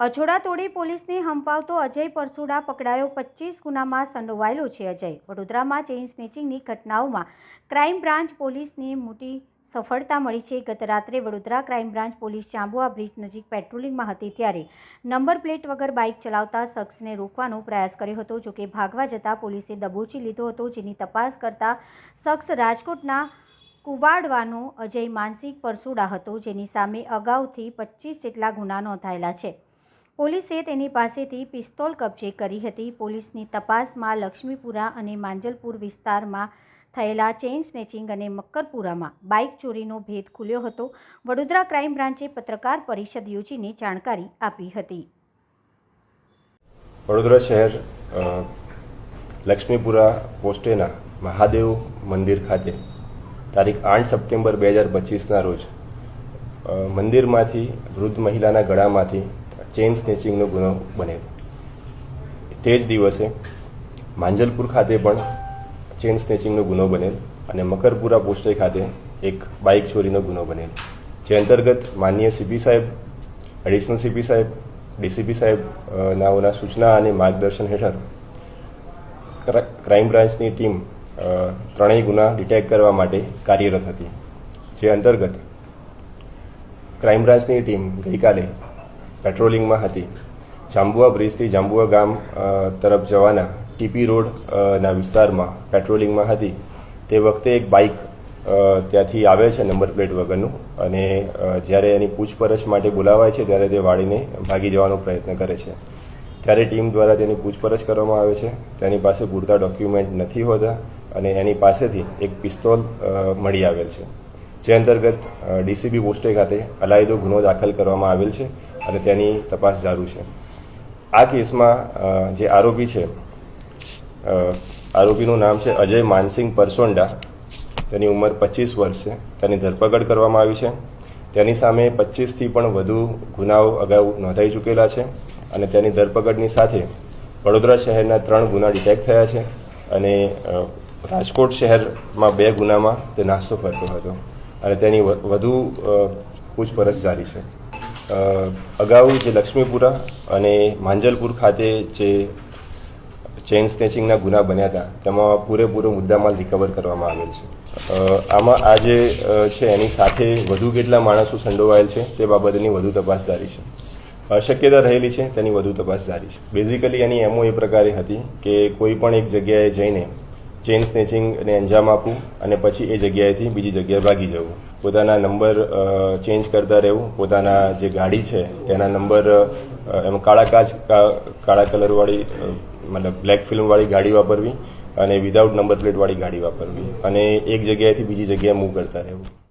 અછોડા તોડી પોલીસને હંપાવતો અજય પરસુડા પકડાયો. પચીસ ગુનામાં સંડોવાયેલો છે અજય. વડોદરામાં ચેઇન સ્નેચિંગની ઘટનાઓમાં ક્રાઇમ બ્રાન્ચ પોલીસને મોટી સફળતા મળી છે. ગત રાત્રે Vadodara crime branch police Chambua bridge નજીક પેટ્રોલિંગમાં હતી ત્યારે નંબર પ્લેટ વગર બાઇક ચલાવતા શખ્સને રોકવાનો પ્રયાસ કર્યો હતો. જોકે ભાગવા જતાં પોલીસે દબોચી લીધો હતો, જેની તપાસ કરતા શખ્સ રાજકોટના કુવાડવાનો અજય માનસિક પરસુડા હતો, જેની સામે અગાઉથી પચીસ જેટલા ગુના નોંધાયેલા છે. પોલીસે તેની પાસેથી પિસ્તોલ કબજે કરી હતી. પોલીસની તપાસમાં લક્ષ્મીપુરા અને માંજલપુર વિસ્તારમાં થયેલા ચેઇન સ્નેચિંગ અને મક્કરપુરામાં બાઇક ચોરીનો ભેદ ખુલ્યો હતો. વડોદરા ક્રાઇમ બ્રાન્ચે પત્રકાર પરિષદ યોજીને જાણકારી આપી હતી. વડોદરા શહેર લક્ષ્મીપુરા પોસ્ટેના મહાદેવ મંદિર ખાતે તારીખ આઠ સપ્ટેમ્બર બે હજાર પચીસના રોજ મંદિરમાંથી વૃદ્ધ મહિલાના ગળામાંથી ચેઇન સ્નેચિંગનો ગુનો બનેલો તે જ દિવસે માંજલપુર ખાતે પણ ચેઇન સ્નેચિંગનો ગુનો બનેલ અને મકરપુરા પોસ્ટે ખાતે એક બાઇક ચોરીનો ગુનો બનેલ. જે અંતર્ગત માનનીય સીપી સાહેબ, એડિશનલ સીપી સાહેબ, ડીસીપી સાહેબ નાઓના સૂચના અને માર્ગદર્શન હેઠળ ક્રાઇમ બ્રાન્ચની ટીમ ત્રણેય ગુના ડિટેક્ટ કરવા માટે કાર્યરત હતી. જે અંતર્ગત ક્રાઇમ બ્રાન્ચની ટીમ ગઈકાલે પેટ્રોલિંગમાં હતી. જાંબુઆ બ્રિજથી જાંબુઆ ગામ તરફ જવાના ટીપી રોડ ના વિસ્તારમાં પેટ્રોલિંગમાં હતી. તે વખતે એક બાઇક ત્યાંથી આવે છે નંબર પ્લેટ વગરનું અને જ્યારે એની પૂછપરછ માટે બોલાવાય છે ત્યારે તે વાળીને ભાગી જવાનો પ્રયત્ન કરે છે. ત્યારે ટીમ દ્વારા તેની પૂછપરછ કરવામાં આવે છે. તેની પાસે પૂરતા ડોક્યુમેન્ટ નથી હોતા અને એની પાસેથી એક પિસ્તોલ મળી આવેલ છે. જે અંતર્ગત ડીસીબી પોસ્ટે ખાતે અલાયદો ગુનો દાખલ કરવામાં આવેલ છે અને તેની તપાસ ચાલુ છે. આ કેસમાં જે આરોપી છે આરોપીનું નામ છે અજય માનસિંગ પરસોંડા. તેની ઉંમર પચીસ વર્ષ છે. તેની ધરપકડ કરવામાં આવી છે. તેની સામે પચીસથી પણ વધુ ગુનાઓ અગાઉ નોંધાઈ ચૂકેલા છે અને તેની ધરપકડની સાથે વડોદરા શહેરના ત્રણ ગુના ડિટેક્ટ થયા છે અને રાજકોટ શહેરમાં બે ગુનામાં તે નાસ્તો કરતો હતો. અને તેની વધુ પૂછપરછ જારી છે. અગાઉ જે લક્ષ્મીપુરા અને માંજલપુર ખાતે જે ચેઇન સ્નેચિંગના ગુના બન્યા હતા, તેમાં પૂરેપૂરો મુદ્દામાલ રિકવર કરવામાં આવેલ છે. આમાં આ જે છે, એની સાથે વધુ કેટલા માણસો સંડોવાયેલ છે, તે બાબતની વધુ તપાસ જારી છે. શક્યતા રહેલી છે, તેની વધુ તપાસ જારી છે. બેઝિકલી એની એમઓ એ પ્રકારે હતી કે કોઈ પણ એક જગ્યાએ જઈને ચેઇન સ્નેચિંગને અંજામ આપવું અને પછી એ જગ્યાએથી બીજી જગ્યાએ ભાગી જવું. પોતાના નંબર ચેન્જ કરતા રહેવું. પોતાના જે ગાડી છે, તેના નંબર એમ એમાં કાળા કાચ કાળા કલરવાળી મતલબ બ્લેક ફિલ્મવાળી ગાડી વાપરવી અને વિધાઉટ નંબર પ્લેટવાળી ગાડી વાપરવી અને એક જગ્યાએથી બીજી જગ્યાએ મૂવ કરતા રહેવું.